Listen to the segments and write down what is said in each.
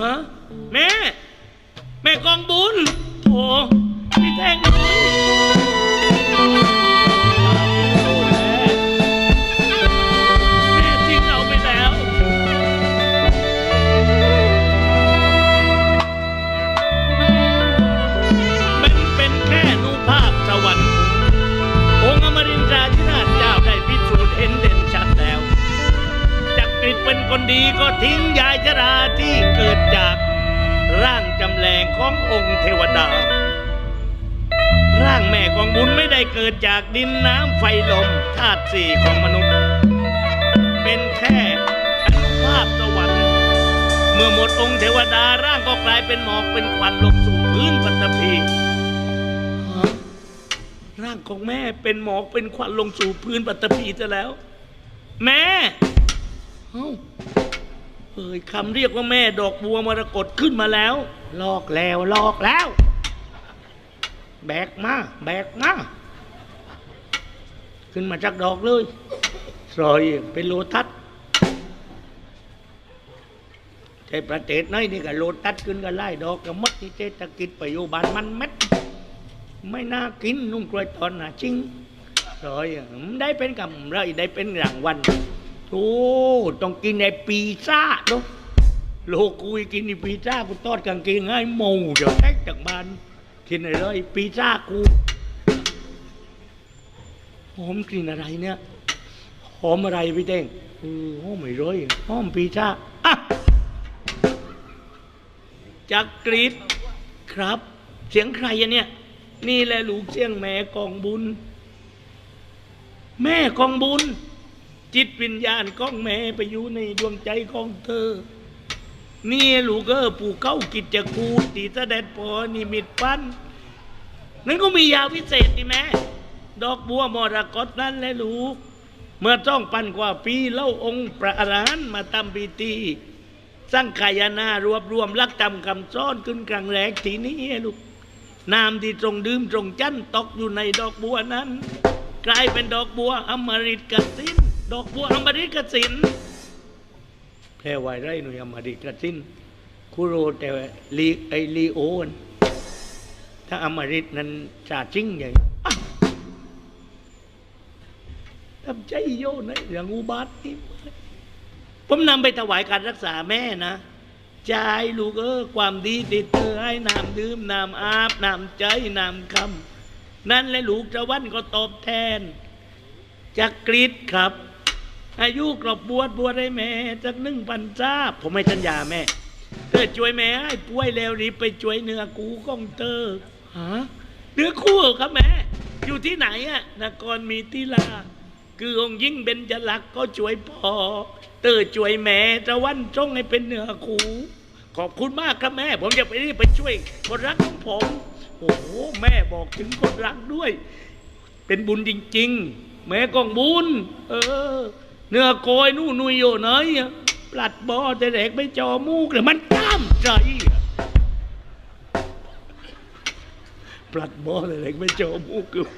ฮะแม่ แม่กองบุญโอ้ คนดีก็ทิ้งยายชราที่เกิดจากร่างจำแรงขององค์เทวดา ร่างแม่ของบุญไม่ได้เกิดจากดินน้ำไฟลมธาตุสี่ของมนุษย์ เป็นแค่อนุภาพสวรรค์ เมื่อหมดองค์เทวดาร่างก็กลายเป็นหมอกเป็นควันลงสู่พื้นปัตภีร่างของแม่เป็นหมอกเป็นควันลงสู่พื้นปัตตภีจะแล้ว แม่ เอ้าเอ่ยคำเรียกว่าแม่ดอกบัวมรกตขึ้นมาแล้ว ลอกแล้วลอกแล้ว แบกมาแบกมาขึ้นมาจากดอกเลยสอยเป็นโลทัศใช่ประเทศไหนนี่ก็โลตัสขึ้นก็ไล่ดอกก็หมดที่เศรษฐกิจปัจจุบันมันม็ดไม่น่ากินนุ่งกล้วยตอนน่ะจริงสอยได้เป็นกำไรได้เป็นรางวัล โอ้ต้องกินในปีซ่าเนาะโลกุยกินในปีซ่ากูทอดกางเกงให้หมูเดี๋ยวแท็กจากบ้านกินอะไรเลยปีซ่ากูหอมกลิ่นอะไรเนี่ยหอมอะไรพี่เต้งเออหอมไม่ร้อยหอมปีซ่าอะจักกรีดครับ เสียงใครอะเนี่ย นี่แหละลูกเสียงแม่กองบุญ แม่กองบุญ จิตวิญญาณของแม่ไปอยู่ในดวงใจของเธอ นี่ลูกเออปู่เข้ากิจจคูตีเสด็จพอนิมิตปั้นนั่นก็มียาวิเศษดิแม่ดอกบัวมรกตนั่นแหละลูก เมื่อต้องปันกว่าปีเล่าองค์พระอรหันต์มาทำพิธีสร้างขายนารวบรวมรักจำคำซ้อนขึ้นกลางแรกทีนี้ลูกน้ำที่ตรงดื่มตรงจันตกอยู่ในดอกบัวนั้น กลายเป็นดอกบัวอมฤตกสิน ดอกบัวอมฤตกสินแพร่ไวไรหน่ยอมฤตกสินคุโรแต่ลีไอลีโอนถ้าอมฤตนั้นชาจิ้งใหญ่ทำใจโยนะอย่างอุบาทนี่ผมนำไปถวายการรักษาแม่นะใจลูกเออความดีติดเธอให้น้ำดื่มน้ำอาบน้ำใจน้ำคำนั่นแหละลูกจะวันก็ตอบแทนจักกรีดครับ อายุกรอบบวชบวชให้แม่จักหนึ่งพันจ้าผมไม่สัญญาแม่เธอช่วยแม่ให้ป่วยแล้วรีบไปช่วยเนื้อกูของเธอฮะเนื้อคู่ครับแม่อยู่ที่ไหนอะนครมีทิลา คือองค์ยิ่งเบญจลักษณ์ก็ช่วยพ่อเตอช่วยแม่ตะวันจ้องให้เป็นเนื้อคูขอบคุณมากครับแม่ ผมจะไปรีบไปช่วยคนรักของผม โอ้โหแม่บอกถึงคนรักด้วย เป็นบุญจริง ๆ แม่กองบุญ เออ เนื้อโกยนู่นนุยโยเนยอะปลัดบอแต่เด็กไม่จอมูกเลยมันกล้ามใจปลัดบอแต่เด็กไม่จอมูกเลย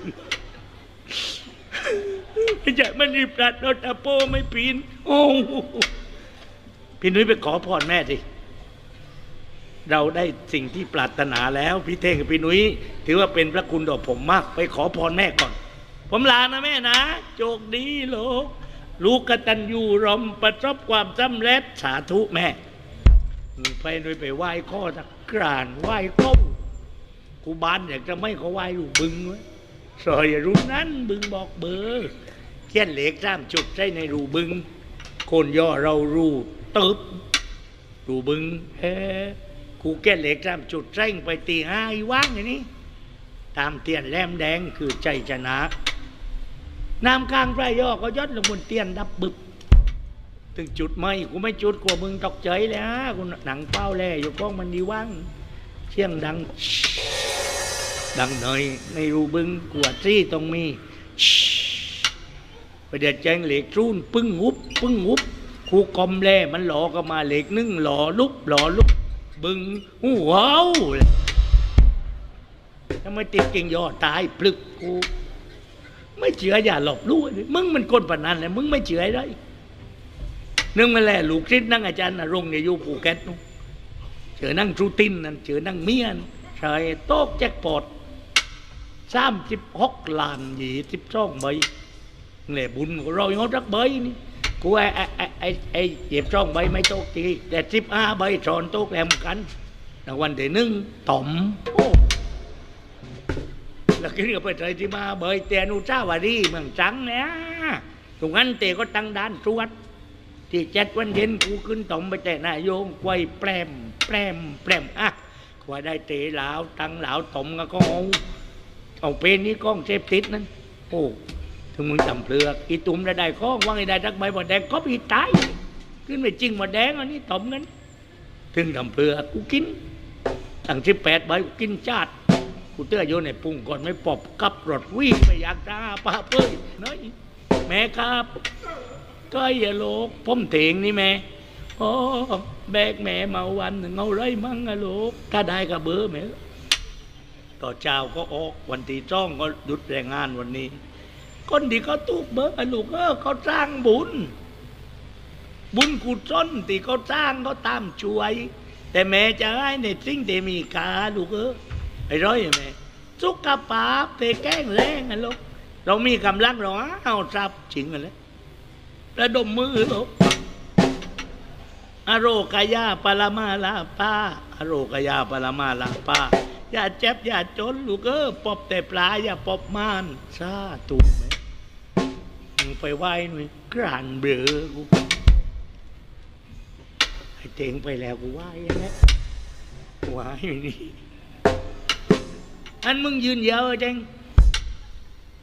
ไม่ใช่มันรีบปลัดรถตะโปไม่ปีน โอ้พี่นุ้ยไปขอพรแม่สิเราได้สิ่งที่ปรารถนาแล้วพี่เท่งกับพี่นุ้ยถือว่าเป็นพระคุณต่อผมมาก ไปขอพรแม่ก่อน ผมลานะแม่นะ โชคดีโลก ลูกกตัญญูรมประสบความสำเร็จสาธุแม่ไปนุ้ยไปไหว้ข้อตะกรานไหว้ก้มกูบานอยากจะไม่เขาไหว้อยู่บึงไว้ซอยอย่ารู้นั้นบึงบอกเบอร์เขียนเหล็กสามจุดใส่ในรูบึง คนย่อเรารูตึบรูบึงเฮ้กูแก้เหล็กตามจุดเร่งไปตีห้าอีว่างอย่างนี้ ตามเตียนแลมแดงคือใจชนะ น้ำข้างไพรย่อก็ยอดลงบนเตียนดับบึบถึงจุดไม่กูไม่จุดกลัวมึงตกใจเลยฮะกูหนังเป้าแล่อยู่กล้องมันดีว่างเชียงดัง ดังหน่อยในรูบึงกวดซี่ตรงมีไปเดือดแจงเหล็กรุ่นปึ้งงุบปึ้งงุบครูกอมแล่มันหลอก็มาเหล็กนึ่งหล่อลุกหล่อลุกบึงว้าวทำไมติดเก่งยอตายพลึกกู ไม่เชื่ออย่าหลบลู่มึงมันคนปานันเลยมึงไม่เชื่อได้นึงมาแล่ลูกศิษย์นั่งอาจารย์นรงเนี่ยอยู่ภูเก็ตนู่นเจอนั่งจูตินนั่นเจอนั่งเมียนใช่โต๊ะแจ็คพอตสามสิบหกล้านยี่สิบสองใบเนี่ยบุญของเราย่างรักใบนี่กูไอ้ไอ้ไอ้ไอ้ไอ้เจ็บสองใบไม่โต๊ะทีแต่สิบห้าใบสอนโต๊ะแลมกันรางวัลที่หนึ่งต่อมโอ้ แล้วก็เรียกไปใจที่มาเบยเตียนุจ้าวารีเมืองจังเนี่ยตรงนั้นเตก็ตั้งด้านตรวจที่เจ็ดวันเย็นกูขึ้นต่อมไปแต่นายโยงไว้แปรมแปรมแปรมอะกว่าได้เตะเหลาวตั้งเหลาวต่อมก็เอาเอาเป็นนี่กล้องเซฟติดนั่นโอ้ถึงมึงจำเปลือกอีตุ่มได้ได้ข้องว่างไอ้ได้ทักใบหมดแดงก็ปีตายขึ้นไปจริงหมดแดงอันนี้ต่อมนั้นถึงจำเปลือกกูกินตั้งสิบแปดใบกูกินชาติ กูเตื้อโยนในปุ่งก่อนไม่ปอบกับรถวิ่งไปอยากจ้าป้าเป้ยน้อยแม่ครับก็อย่าโลกผมเถงนี่แม่โอ้แบกแม่มาวันหนึ่งเอาไรมั่งอะโลกถ้าได้ก็เบอร์แม่ต่อเช้าก็ออกวันที่จ้องก็หยุดแรงงานวันนี้ คนที่เขาตูกเบอร์อะลูกเออเขาสร้างบุญ บุญกุศลที่เขาสร้างเขาตามช่วย แต่แม่จะให้ในสิ่งที่มีค่าลูกเออ ไอ้ร้อยแม่สุขภาพเตแกล้งแรงกันลูกเรามีกำลังเราเอาทรัพย์จริงกันเลยระดมมือลูกอโรกายาปรมาลาป้าอโรกายาปรมาลาป้าอย่าเจ็บอย่าจนลูกเออปอบแต่ปลาอย่าปอบมานซาตุไหมมึงไปไหว้หน่อยกรานเบลอกูไอ้เตงไปแล้วกูไหว้ยังไงไหว้อยู่นี่ อันมึงยืนยาวจัง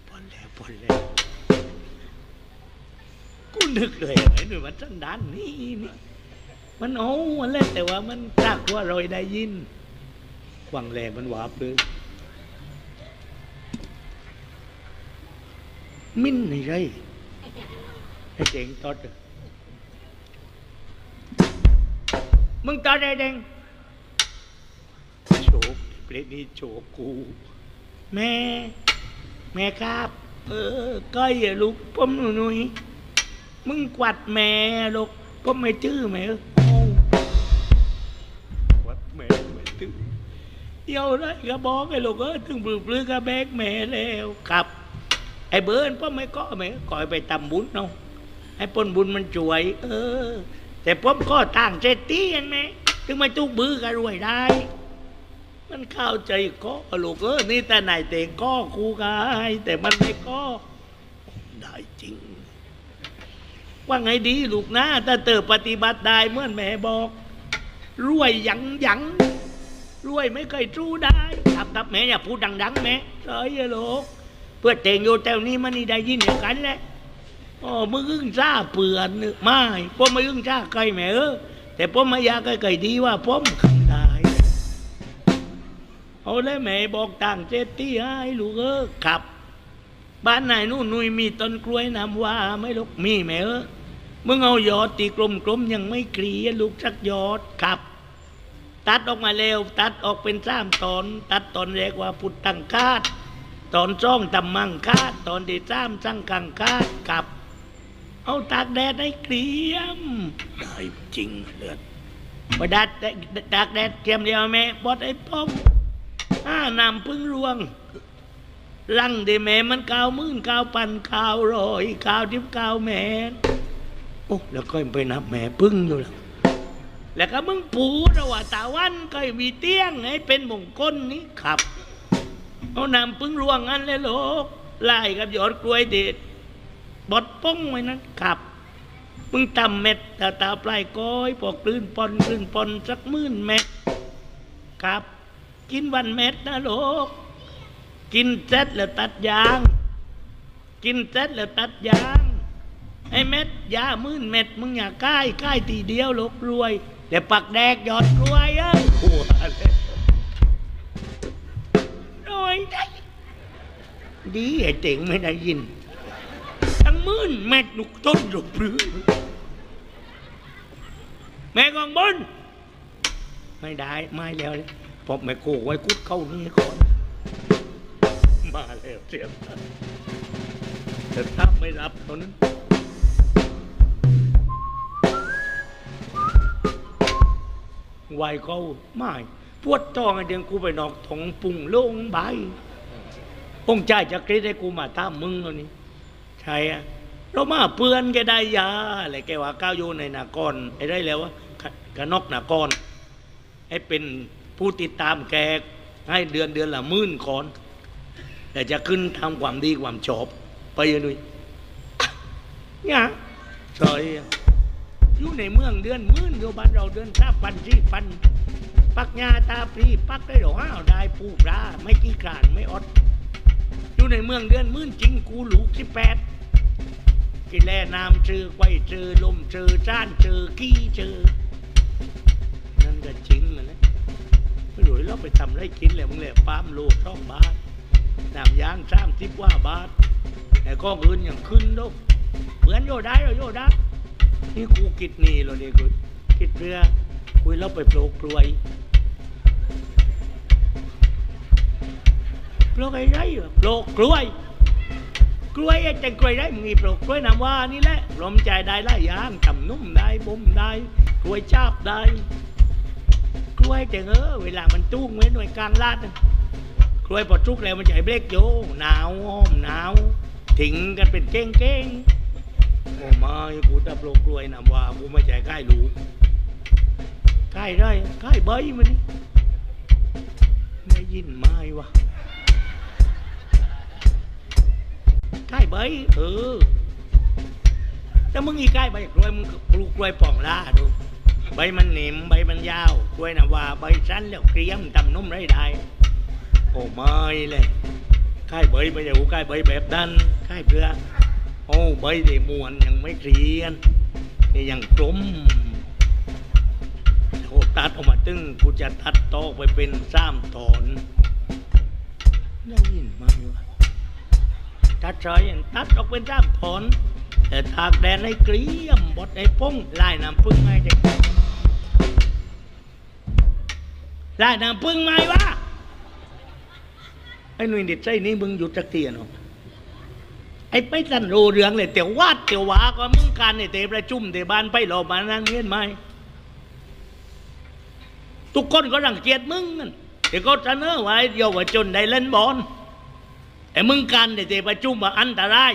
พอแล้วพอแล้วกูนึกเลยไอ้หนุ่ยมันสันดานนี่นี่มันโอ้มันเล่นแต่ว่ามันรักว่าเราได้ยินหวังแรงมันหวาบเลยมิ้นในไรไอ้เจ๋งตอดเลยมึงตอดได้เด้งโฉก เปรตนี่โฉกกู แม่ แม่ครับ เออก้อยอะลูกผมหนุ่ยๆมึงกวัดแม่ลูกผมไม่ตื้อแม่เออเอากวัดแม่ไม่ตื้อเดี๋ยวไรก็บอกไอ้ลูกเออถึงปลือปลือก็แบกแม่แล้วครับ ไอ้เบิร์นพ่อไม่ก็แม่ก่อยไปทำบุญเนาะให้ปนบุญมันช่วย เออ แต่ผมก็ต่างเจตีเห็นไหมถึงไม่ตุกบือก็รวยได้ มันเข้าใจก็ลูกเออนี่แต่ไหนเตงก็ครูกายแต่มันไม่ก็ได้จริง ว่าไงดีลูกนะถ้าเติบปฏิบัติได้เมื่อแม่บอกรวยหยังหยังรวยไม่เคยจู้ได้ครับครับแม่อย่าพูดดัง ๆ แม่เอ้ยลูกเพื่อเตงอยู่แถวนี้มันนี่ได้ยินอย่างกันแหละอ๋อมึงอึ้งซ่าเปื่อนนึกไม่ผมไม่อึ้งซ่าใครแม่เออแต่ผมไม่อยากให้ใครดีว่าผม เอาเลยแม่บอกต่างเจตี้ให้ลูกเออขับ บ้านไหนนู่นนุยมีต้นกล้วยน้ำว่าไหม่ลูกมีแม่เออมึงเอายอดตีกลมๆยังไม่เกลียลูกสักยอดขับ ตัดออกมาเร็วตัดออกเป็นสามตอน ตัดตอนแรกว่าพุทธังคาดตอนจ้องตำมังคาดตอนที่สามสังกังคาดกลับ เอาตากแดดให้เกลียมได้จริงเลือดไปดัดตากแดดเทียมเดียวแม่บดไอ้ป้อม ห้านำพึ่งรวง ลังเดแม่มันกาวมื่นกาวปันกาวรอยกาวทิพกาวแม่โอ้แล้วก็ไปนับแม่พึ่งอยู่แล้วแล้วก็มึงปูระหว่าตาวันก็มีเตี้ยงให้เป็นมงคลนี้ครับเอานำพึ่งรวงอันเลยโลกไล่กับยอดกล้วยเด็ดบดป้องไว้นั้นครับมึงตำเม็ดตาตาปลายก้อยพอกลื่นปอนลื่นปอนสักมื่นเม็ดครับ กินวันเม็ดนะลูก กินเสร็จแล้วตัดยาง กินเสร็จแล้วตัดยาง ไอ้เม็ดยามื่นเม็ด มึงอย่าใกล้ใกล้ทีเดียวลูกรวยแต่ปักแดกยอดรวยเอ้ยหัวเลยรวยได้ดีไอ้เจ๋งไม่ได้ยิน ทั้งมื่นเม็ดลูกต้นลูกปลื้แม่กองบนไม่ได้ ไม่แล้วเลย ผมไม่โกไว้กุดเข้านี่ก่อน มาแล้วเสียงแต่ถ้าไม่รับตอนนั้นไหวเขาไม่ปวดท้องไอเดียงกูไปนอกถงปุ่งลงใบองค์ใจจะกรีดให้กูมาตามมึงแล้วนี่ใช่อะเรามาเปือนแกได้ยาอะไรแกว่าก้าวอยู่ในนากรไอ้ได้แล้ววะกะกะนอกนากรให้เป็น ผู้ติดตามแกให้เดือนเดือนละหมื่นคอน แต่จะขึ้นทำความดีความชอบ ไปยังนุยเนี่ยซอยอยู่ในเมืองเดือนหมื่นอยู่บ้านเราเดือนสามพันสี่พัน ปักยาตาปรีปักได้หรอห้าวได้ปูปลาไม่กี่กรานไม่อด อยู่ในเมืองเดือนหมื่นจริงกูหลูกสิบแปดกินแล่น้ำเจอไว้เจอลมเจอจ้านเจอกี้เจอนั่นก็จริงนะนะ ไม่รู้เราไปทำไรกินเลยมึงเลยปาล์มโลช่องบาทน้ำยางสร้างทิบว่าบาท แต่ก็เงินอย่างขึ้นดกเหมือนโยได้เราโยได้นี่กูกิดหนี่เราเนี่ยกูกิดเรือคุยเราไปโปลกกลวยโปลกไอ้ไรโปลกกล้วยกล้วยไอ้แต่กล้วยได้มึงมีปลกกล้วยน้ำว่านี่แหละลมใจได้ลายยางทำนุ่มได้บ่มได้กล้วยชาบได้ กล้วยแต่เออเวลามันตุ้งไว้หน่วยกลางลาดกล้วยพอทุกแล้วมันจะให้เบรกโยหนาวอ้อมหนาวถิงกันเป็นเก้งเก้งโอ้มากูตะโลกกล้วยน้ำว่ากูไม่ใจใกล้ลูกใกล้ได้ใกล้ใบยมันนี่ไม่ยินไม้วะใกล้ใบยเออแต่มึงอีใกล้ใบกล้วยมึงปลูกกล้วยป่องล่าดู ใบมันหนิมใบมันยาวกล้วยนะว่าใบสั้นแล้วเกรียมตำนุ่มไรได้โอ้ไม่เลยค่ายใบไม่ใช่หูค่ายใบแบบนั้นค่ายเพื่อโอ้ใบที่มวนยังไม่เกรียนนี่ยังกลมโอ้ตัดออกมาตึงกูจะตัดตอกไปเป็นสามตอนได้ยินไหมวะตัดซอยตัดออกเป็นสามตอนแต่ตากแดดให้เกรียมบดให้ป้งลายน้ำพึ่งให้เด็ก ลายน้ำพึ่งไหมวะไอ้หนุ่ยเด็ดใจนี้มึงหยุดจักเตียนอไอ้ไปสันโรเรืองเลยเตียววาดเตียววาก็มึงการเนี่ยเตะประชุมเตะบ้านไปหลอกมานั่นเงี้ยไหมทุกคนก็รังเกียจมึงนั่นเดี๋ยวก็เสนอไว้เยาวชนได้เล่นบอลไอ้มึงกันเดี๋ยวประชุมมาอันตราย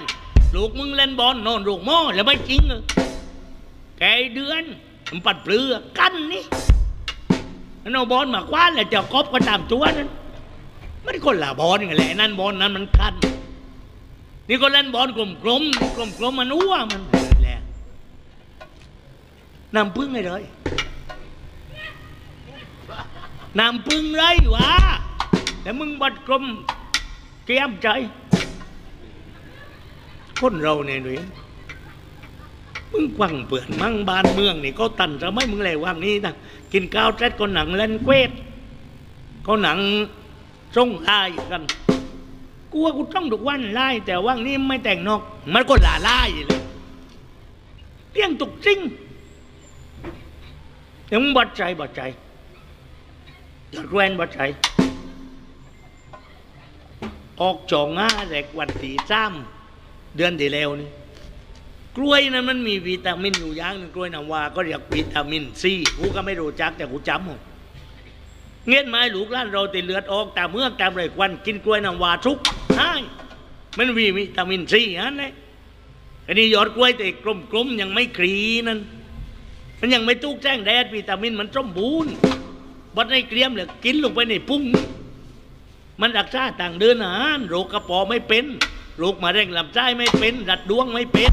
ลูกมึงเล่นบอลนอนลูกหม้อแล้วไม่จริงเหรอแกไอ้เดือนมันปัดเปลือกันนี่ เอาบอลมากว้านแล้วจะกบก็ตามตัวนั้นไม่ได้คนละบอลกันแหละนั่นบอลนั้นมันกันนี่ก็เล่นบอลกลมกลมกลมกลมๆมันอ้วมันแหละนำพึ่งให้เลยนำพึ่งเลยวะแต่มึงบัดกลมเตรียมใจ คนเราเนี่ยหนุ่ยมึงกวังเปื่อนมั่งบ้านเมืองนี่ก็ตันจะไม่มึงแหลว่างนี้นะกินข้าวเสร็จก็หนังเล่นเควสก็หนังส่งลายกันกูว่ากูต้องทุกวันไล่แต่ว่างนี้ไม่แต่งนอก มันก็หลาไล่เลยเลี้ยงตุกจริงเดี๋ยวมึงบัดใจบัดใจยอดแวนบัดใจออกจองง่าแรกวันที่สามเดือนที่แล้วนี่ กล้วยนั้นมันมีวิตามินอยู่อย่างหนึ่งกล้วยน้ำวาก็เรียกวิตามินซีกูก็ไม่รู้จักแต่กูจำเอาเงี้ยไม้หลูกล้านเราติเลือดออกตามเมือกตามไรควันกินกล้วยน้ำวาทุกใช่มันมีวิตามินซีอันนี้อันนี้ยอดกล้วยแต่กลมๆยังไม่กรีนั่นมันยังไม่ตุกแจ้งแดดวิตามินมันสมบูรณ์บัดในเกรียมเหลยกินลงไปในพุงมันรักษาต่างเดินอาหารโรคกระเพาะไม่เป็นโรคมะเร็งลำไส้ไม่เป็น รัดดวงไม่เป็น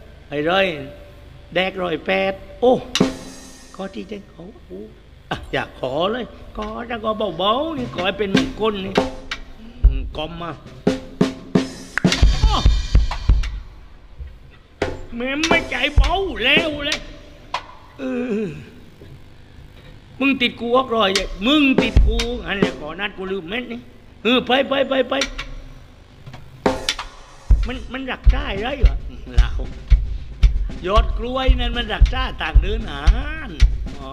อว่ากูติดแต่กูหล่ะนั้นกูลืมนี่โบมันขึ้นนะแบบว่ากูตื้อก้องเงินแรกๆนะมันไม่จะโยกับเกยจึงโปให้กูกับกูไม่รับแกไม่ตายก้องกันเนอะเออไอ้ร้อยแดกร้อยแปดโอ้ขอที่เจ้ขอกูอะอยากขอเลยขอจะก็เบาๆนี่ขอให้เป็นมงคลนี่กอมมาอ้อแม่ไม่ใจเบาแล้วเลยเออมึงติดกูออกรอยมึงติดกูอันนี้ก่อนนัดกูลืมเม็ดนี่เออไปไปไปไปมันมันรักได้ไรวะเรา ยอดกล้วยนั่นมันรักษาต่างเดินหานอ๋อ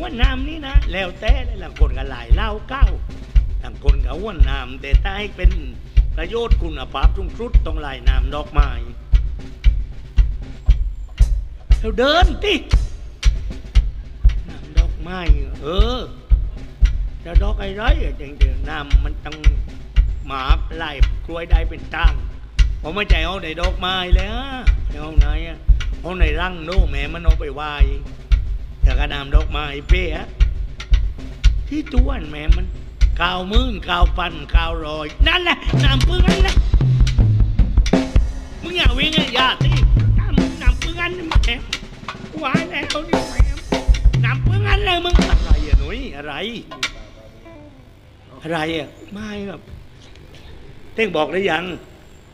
ว่าน้ำนี่นะ แล้วแต่หลังคนก็หลายเล่าเก้าหลังคนก็ว่าน้ำแต่ถ้าให้เป็นประโยชน์คุณภาพสูงสุดต้องหลายน้ำดอกไม้เราเดินติน้ำดอกไม้เออจะดอกไอะไรอะจริงๆน้ำมันต้องหมาไล่กล้วยได้เป็นตั้ง ผมไม่ใจเอาในดอกไม้เลยฮะเอาไหนอะเอาในรังโน่แม่มันเอาไปไหวแต่กระนำดอกไม้เป้ฮะที่ตัวนแม่มันกาวมื่นกาวปันกาวรอย นั่นแหละน้ำปึ้งนั่นแหละมึงอย่าวิ่งอย่าตีน้ำน้ำปึ้งอันนี่แม่วายแล้วนี่แม่นับเพื่องั้นเลยมึงอะไรอะหนุ่ยอะไร อะไรอะไม่ครับเท่งบอกหรือยัง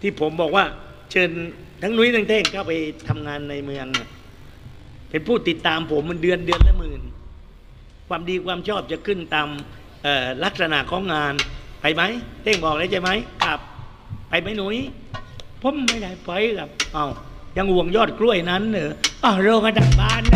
ที่ผมบอกว่า เชิญทั้งนุ้ยทั้งเท่งเข้าไปทำงานในเมืองน่ะเป็นผู้ติดตามผมมันเดือนเดือนละหมื่น ความดีความชอบจะขึ้นตามลักษณะของงานไปไหมเท่งบอกเลยใช่ไหมครับ ไปไหมหนุ่ยผมไม่ได้ไปครับเอายังห่วงยอดกล้วยนั้นเหรออ้าวเรามาจากบ้านนะ